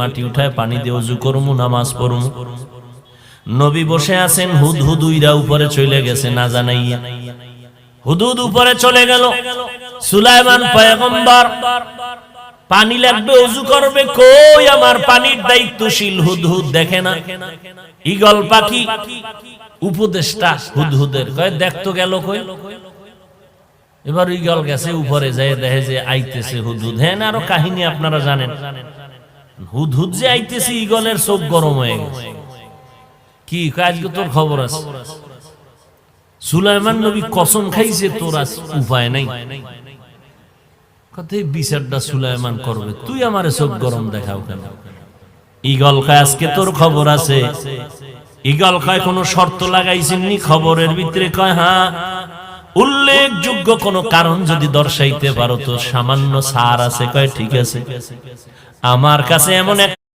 মাটি উঠায় পানি দিয়ে অজু করমু, নামাজ পড়মু। নবী বসে আছেন, হুদ হুদ উইরা উপরে চলে গেছে, না জানাইয়া। হুদুদ উপরে চলে গেল। সুলাইমান পয়গম্বর, পানি লাগবে অজু করবে, কই আমার পানির দায়িত্বশীল হুদহুদ দেখে না? ইগল পাখি, উপদেষ্টা হুদহুদের কয় দেখতো গেল কই? এবার ইগল গেছে, উপরে যায় দেখে যে আইতেছে হুদহুদ হ্যাঁ না, আরও কাহিনী আপনারা জানেন। হুদহুদ যে আইতেছে ইগলের চোখ গরম হয়ে গেছে। কি আজকে তোর খবর আছে? সুলাইমান নবী কসম খাইছে, তোর আজ উপায় নাই। কথাই বিচারটা সুলাইমান করবে? তুই আমারে চোখ গরম দেখাও কেন? ইগল কয়, আজকে তোর খবর আছে। ইগল কয়, কোন শর্ত লাগাইছেননি খবরের ভিতরে? কয় হ্যাঁ উল্লেখযোগ্য কোন কারণ যদি দর্শাইতে পারো তো সামান্য সার আছে। কয়, ঠিক আছে। আমার কাছে এমন এক